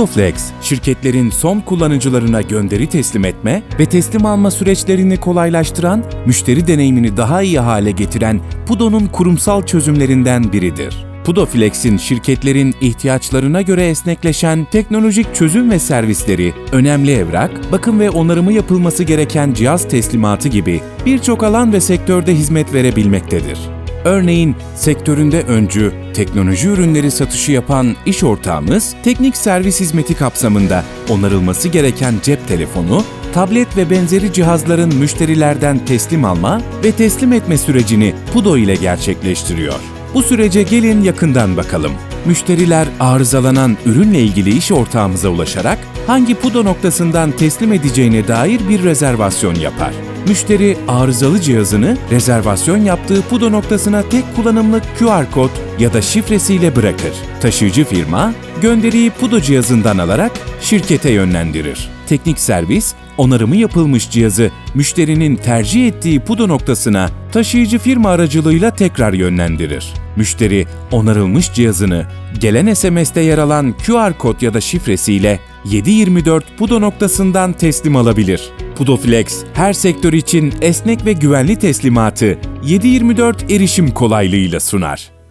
Pudoflex, şirketlerin son kullanıcılarına gönderi teslim etme ve teslim alma süreçlerini kolaylaştıran, müşteri deneyimini daha iyi hale getiren Pudo'nun kurumsal çözümlerinden biridir. Pudoflex'in şirketlerin ihtiyaçlarına göre esnekleşen teknolojik çözüm ve servisleri, önemli evrak, bakım ve onarımı yapılması gereken cihaz teslimatı gibi birçok alan ve sektörde hizmet verebilmektedir. Örneğin sektöründe öncü, teknoloji ürünleri satışı yapan iş ortağımız, teknik servis hizmeti kapsamında onarılması gereken cep telefonu, tablet ve benzeri cihazların müşterilerden teslim alma ve teslim etme sürecini Pudo ile gerçekleştiriyor. Bu sürece gelin yakından bakalım. Müşteriler arızalanan ürünle ilgili iş ortağımıza ulaşarak hangi Pudo noktasından teslim edeceğine dair bir rezervasyon yapar. Müşteri arızalı cihazını rezervasyon yaptığı Pudo noktasına tek kullanımlık QR kod ya da şifresiyle bırakır. Taşıyıcı firma gönderiyi Pudo cihazından alarak şirkete yönlendirir. Teknik servis onarımı yapılmış cihazı müşterinin tercih ettiği Pudo noktasına taşıyıcı firma aracılığıyla tekrar yönlendirir. Müşteri onarılmış cihazını gelen SMS'te yer alan QR kod ya da şifresiyle 724 Pudo noktasından teslim alabilir. Pudoflex her sektör için esnek ve güvenli teslimatı 724 erişim kolaylığıyla sunar.